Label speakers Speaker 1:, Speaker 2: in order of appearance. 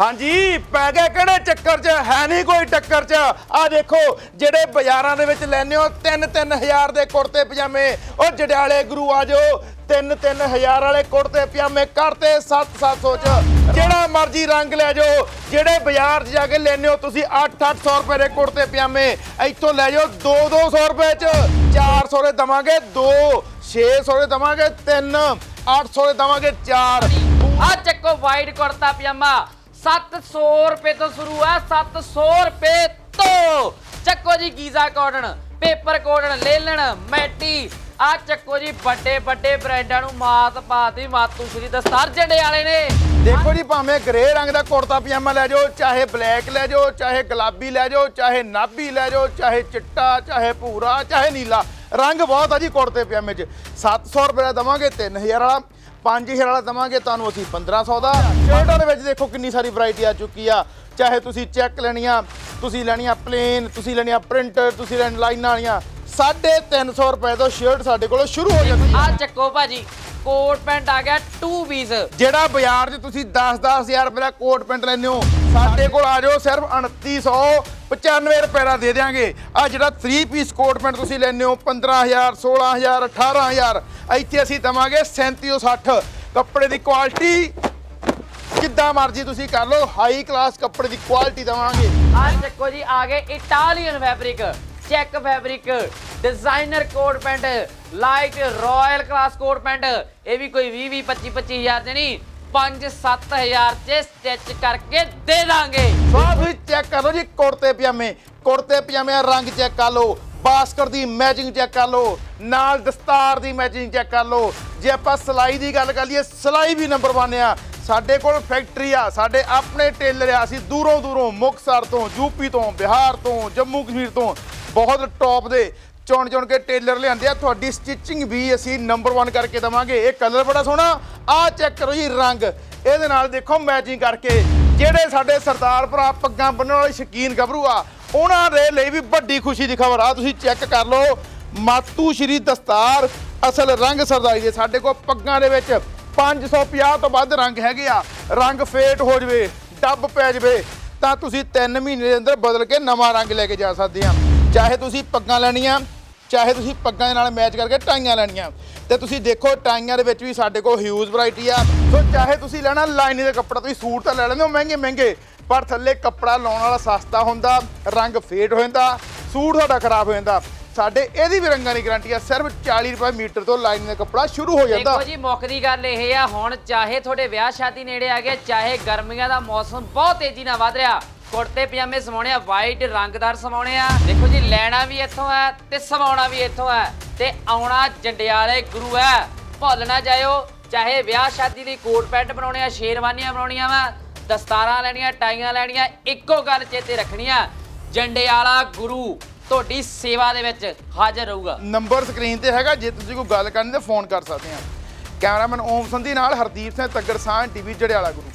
Speaker 1: ਹਾਂਜੀ, ਪੈ ਗਿਆ ਕਿਹੜੇ ਚੱਕਰ 'ਚ? ਹੈ ਨਹੀਂ ਕੋਈ ਟੱਕਰ 'ਚ। ਆ ਦੇਖੋ, ਜਿਹੜੇ ਬਾਜ਼ਾਰਾਂ ਦੇ ਵਿੱਚ ਲੈਨੇ ਹੋ 3-3000 ਦੇ ਕੁੜਤੇ ਪਜਾਮੇ। ਉਹ ਜੜਿਆਲੇ ਗੁਰੂ ਆ ਜਾਓ 3-3000 ਵਾਲੇ ਕੁੜਤੇ ਪਜਾਮੇ ਕਰਤੇ 7-700 ਚ। ਜਿਹੜਾ ਮਰਜ਼ੀ ਰੰਗ ਲੈ ਜਾਓ, ਜਿਹੜੇ ਬਾਜ਼ਾਰ 'ਚ ਜਾ ਕੇ ਲੈਨੇ ਹੋ, ਤੁਸੀਂ 8-800 ਰੁਪਏ ਦੇ ਕੁੜਤੇ ਪਜਾਮੇ। ਇੱਥੋਂ ਲੈ ਜਾਓ 2-200 ਰੁਪਏ ਚ। 400 ਦੇ ਦਵਾਂਗੇ 2 600 ਦੇ ਦਵਾਂਗੇ 3 800 ਦੇ ਦਵਾਂਗੇ 4
Speaker 2: ਆ ਚੱਕੋ ਵਾਈਟ ਕੁੜਤਾ ਪਜਾਮਾ। 700 ਰੁਪਏ ਤੋਂ ਸ਼ੁਰੂ ਹੈ 700 ਰੁਪਏ ਤੋਂ। ਚੱਕੋ ਜੀ Giza cotton, paper cotton, linen, matty. ਆ ਚੱਕੋ ਜੀ ਵੱਡੇ ਵੱਡੇ ਬ੍ਰਾਂਡਾਂ ਨੂੰ ਮਾਤ ਪਾਤੀ, ਮਾਤੂ ਸ਼੍ਰੀ ਦਸਤਾਰ ਝੰਡੇ ਵਾਲੇ ਨੇ।
Speaker 1: ਦੇਖੋ ਜੀ ਭਾਵੇਂ ਗ੍ਰੇ ਰੰਗ ਦਾ ਕੁੜਤਾ ਪਜਾਮਾ ਲੈ ਜਾਓ, ਚਾਹੇ ਬਲੈਕ ਲੈ ਜਾਓ, ਚਾਹੇ ਗੁਲਾਬੀ ਲੈ ਜਾਓ, ਚਾਹੇ ਨਾਭੀ ਲੈ ਜਾਓ, ਚਾਹੇ ਚਿੱਟਾ, ਚਾਹੇ ਭੂਰਾ, ਚਾਹੇ ਨੀਲਾ ਰੰਗ ਬਹੁਤ ਆ ਜੀ ਕੁੜਤੇ ਪਜਾਮੇ 'ਚ। 700 ਰੁਪਏ ਦਾ ਦਵਾਂਗੇ 3000 ਵਾਲਾ 5000 ਵਾਲਾ ਦਵਾਂਗੇ, ਤੁਹਾਨੂੰ ਅਸੀਂ 1500 ਦਾ। ਸ਼ਰਟਾਂ ਦੇ ਵਿੱਚ ਦੇਖੋ ਕਿੰਨੀ ਸਾਰੀ ਵੈਰਾਈਟੀ ਆ ਚੁੱਕੀ ਆ। ਚਾਹੇ ਤੁਸੀਂ ਚੈੱਕ ਲੈਣੀਆਂ, ਤੁਸੀਂ ਲੈਣੀਆਂ ਪਲੇਨ ਤੁਸੀਂ ਲੈਣੀਆਂ ਪ੍ਰਿੰਟ ਤੁਸੀਂ ਲੈਣ ਲਾਈਨਾਂ ਵਾਲੀਆਂ 350 ਰੁਪਏ ਤੋਂ ਸ਼ਰਟ ਸਾਡੇ ਕੋਲੋਂ ਸ਼ੁਰੂ ਹੋ ਜਾਂਦੀ ਆ।
Speaker 2: ਆ ਚੱਕੋ ਭਾਜੀ, ਕੋਟ ਪੈਂਟ ਆ ਗਿਆ 2 ਪੀਸ
Speaker 1: ਜਿਹੜਾ ਬਾਜ਼ਾਰ 'ਚ ਤੁਸੀਂ 10-10000 ਰੁਪਏ ਦਾ ਕੋਟ ਪੈਂਟ ਲੈਂਦੇ ਹੋ ਸਾਡੇ ਕੋਲ ਆ ਜਾਓ ਸਿਰਫ 2995 ਰੁਪਏ ਦਾ ਦੇ ਦਿਆਂਗੇ। ਆ ਜਿਹੜਾ 3 ਪੀਸ ਕੋਟ ਪੈਂਟ ਤੁਸੀਂ ਲੈਂਦੇ ਹੋ 15000 16000 18000 ਇੱਥੇ ਅਸੀਂ ਦਵਾਂਗੇ 3760 ਕੱਪੜੇ ਦੀ ਕੁਆਲਿਟੀ ਜਿੱਦਾਂ ਮਰਜ਼ੀ ਤੁਸੀਂ ਕਰ ਲਓ ਹਾਈ ਕਲਾਸ ਕੱਪੜੇ ਦੀ ਕੁਆਲਿਟੀ ਦਵਾਂਗੇ।
Speaker 2: ਆ ਚੱਕੋ ਜੀ ਆ ਗਏ Italian fabric check fabric, designer coat pant, light royal class coat pant. ਇਹ ਵੀ ਕੋਈ 20 20 25 25000 ਦੇ ਨਹੀਂ 5 7000 ਚ ਸਟਿਚ ਕਰਕੇ ਦੇ ਦਾਂਗੇ।
Speaker 1: ਸਾਹ ਤੁਸੀਂ ਚੈੱਕ ਕਰ ਲਓ ਜੀ, ਕੁੜਤੇ ਪਜਾਮੇ ਕੁੜਤੇ ਪਜਾਮੇ ਦਾ ਰੰਗ ਚੈੱਕ ਕਰ ਲਓ ਬਾਸਕਰ ਦੀ ਮੈਚਿੰਗ ਚੈੱਕ ਕਰ ਲਓ, ਨਾਲ ਦਸਤਾਰ ਦੀ ਮੈਚਿੰਗ ਚੈੱਕ ਕਰ ਲਓ। ਜੇ ਆਪਾਂ ਸਿਲਾਈ ਦੀ ਗੱਲ ਕਰ ਲਈਏ, ਸਿਲਾਈ ਵੀ ਨੰਬਰ 1 ਆ। ਸਾਡੇ ਕੋਲ ਫੈਕਟਰੀ ਆ, ਸਾਡੇ ਆਪਣੇ ਟੇਲਰ ਆ। ਅਸੀਂ ਦੂਰੋਂ ਦੂਰੋਂ ਮੁਕਤਸਰ ਤੋਂ ਯੂਪੀ ਤੋਂ, ਬਿਹਾਰ ਤੋਂ, ਜੰਮੂ ਕਸ਼ਮੀਰ ਤੋਂ ਬਹੁਤ ਟੌਪ ਦੇ ਚੁਣ ਚੁਣ ਕੇ ਟੇਲਰ ਲਿਆਂਦੇ ਆ। ਤੁਹਾਡੀ ਸਟਿਚਿੰਗ ਵੀ ਅਸੀਂ ਨੰਬਰ 1 ਕਰਕੇ ਦਵਾਂਗੇ। ਇਹ ਕਲਰ ਬੜਾ ਸੋਹਣਾ ਆ ਚੈੱਕ ਕਰੋ ਜੀ ਰੰਗ। ਇਹਦੇ ਨਾਲ ਦੇਖੋ ਮੈਚਿੰਗ ਕਰਕੇ। ਜਿਹੜੇ ਸਾਡੇ ਸਰਦਾਰ ਭਰਾ ਪੱਗਾਂ ਬੰਨਣ ਵਾਲੇ ਸ਼ਕੀਨ ਗੱਭਰੂ ਆ, ਉਹਨਾਂ ਦੇ ਲਈ ਵੀ ਵੱਡੀ ਖੁਸ਼ੀ ਦੀ ਖਬਰ ਆ। ਤੁਸੀਂ ਚੈੱਕ ਕਰ ਲਓ। ਮਾਤੂ ਸ਼੍ਰੀ ਦਸਤਾਰ ਅਸਲ ਰੰਗ ਸਰਦਾਰੀ ਦੇ। ਸਾਡੇ ਕੋਲ ਪੱਗਾਂ ਦੇ ਵਿੱਚ 550 ਤੋਂ ਵੱਧ ਰੰਗ ਹੈਗੇ ਆ। ਰੰਗ ਫੇਟ ਹੋ ਜਵੇ, ਡੱਬ ਪੈ ਜਵੇ, ਤਾਂ ਤੁਸੀਂ 3 ਮਹੀਨੇ ਦੇ ਅੰਦਰ ਬਦਲ ਕੇ ਨਵਾਂ ਰੰਗ ਲੈ ਕੇ ਜਾ ਸਕਦੇ ਆ। ਚਾਹੇ ਤੁਸੀਂ ਪੱਗਾਂ ਲੈਣੀਆਂ, ਚਾਹੇ ਤੁਸੀਂ ਪੱਗਾਂ ਦੇ ਨਾਲ ਮੈਚ ਕਰਕੇ ਟਾਈਆਂ ਲੈਣੀਆਂ। ਤੇ ਤੁਸੀਂ ਦੇਖੋ, ਟਾਈਆਂ ਦੇ ਵਿੱਚ ਵੀ ਸਾਡੇ ਕੋਲ ਹਿਊਜ ਵੈਰਾਈਟੀ ਆ। ਸੋ ਚਾਹੇ ਤੁਸੀਂ ਲੈਣਾ ਲਾਈਨਿੰਗ ਦਾ ਕੱਪੜਾ, ਤੁਸੀਂ ਸੂਟ ਤਾਂ ਲੈ ਲੈਂਦੇ ਹੋ ਮਹਿੰਗੇ ਮਹਿੰਗੇ, ਪਰ ਥੱਲੇ ਕੱਪੜਾ ਲਾਉਣ ਵਾਲਾ ਸਸਤਾ ਹੁੰਦਾ, ਰੰਗ ਫੇਡ ਹੋ ਜਾਂਦਾ, ਸੂਟ ਤੁਹਾਡਾ ਖਰਾਬ ਹੋ ਜਾਂਦਾ। ਸਾਡੇ ਇਹਦੀ ਵੀ ਰੰਗਾਂ ਦੀ ਗਾਰੰਟੀ ਆ, ਸਿਰਫ 40 ਰੁਪਏ ਮੀਟਰ ਤੋਂ ਲਾਈਨਿੰਗ ਦਾ ਕੱਪੜਾ ਸ਼ੁਰੂ ਹੋ ਜਾਂਦਾ।
Speaker 2: ਦੇਖੋ ਜੀ, ਮੁੱਖ ਦੀ ਗੱਲ ਇਹ ਆ, ਹੁਣ ਚਾਹੇ ਤੁਹਾਡੇ ਵਿਆਹ ਸ਼ਾਦੀ ਨੇੜੇ ਆ ਗਏ, ਚਾਹੇ ਗਰਮੀਆਂ ਦਾ ਮੌਸਮ ਬਹੁਤ ਤੇਜ਼ੀ ਨਾਲ ਵੱਧ ਰਿਹਾ ਕੁੜਤੇ ਪਜਾਮੇ ਸਵਾਉਣੇ ਆ ਵਾਈਟ ਰੰਗਦਾਰ ਸਮਾਉਣੇ ਆ। ਦੇਖੋ ਜੀ, ਲੈਣਾ ਵੀ ਇੱਥੋਂ ਆ ਤੇ ਸਮਾਉਣਾ ਵੀ ਇੱਥੋਂ ਆ ਤੇ ਆਉਣਾ ਜੰਡਿਆਲੇ ਗੁਰੂ ਹੈ। ਭੁੱਲ ਨਾ ਜਾਇਓ, ਚਾਹੇ ਵਿਆਹ ਸ਼ਾਦੀ ਲਈ ਕੋਟ ਪੈਂਟ ਬਣਾਉਣੇ ਆ, ਸ਼ੇਰਵਾਨੀਆਂ ਬਣਾਉਣੀਆਂ ਵਾ, ਦਸਤਾਰਾਂ ਲੈਣੀਆਂ, ਟਾਈਆਂ ਲੈਣੀਆਂ, ਇੱਕੋ ਗੱਲ ਚੇਤੇ ਰੱਖਣੀ ਰੱਖਣੀਆਂ ਜੰਡਿਆਲਾ ਗੁਰੂ ਤੁਹਾਡੀ ਸੇਵਾ ਦੇ ਵਿੱਚ ਹਾਜ਼ਰ ਰਹੂਗਾ।
Speaker 1: ਨੰਬਰ ਸਕਰੀਨ ਤੇ ਹੈਗਾ, ਜੇ ਤੁਸੀਂ ਕੋਈ ਗੱਲ ਕਰਨੀ ਤਾਂ ਫੋਨ ਕਰ ਸਕਦੇ ਆ। ਕੈਮਰਾਮੈਨ ਓਮ ਸੰਧੀ ਨਾਲ ਹਰਦੀਪ ਸਿੰਘ ਤੱਗਰ ਸਾਹ ਟੀਵੀ ਜੜਿਆਲਾ ਗੁਰੂ।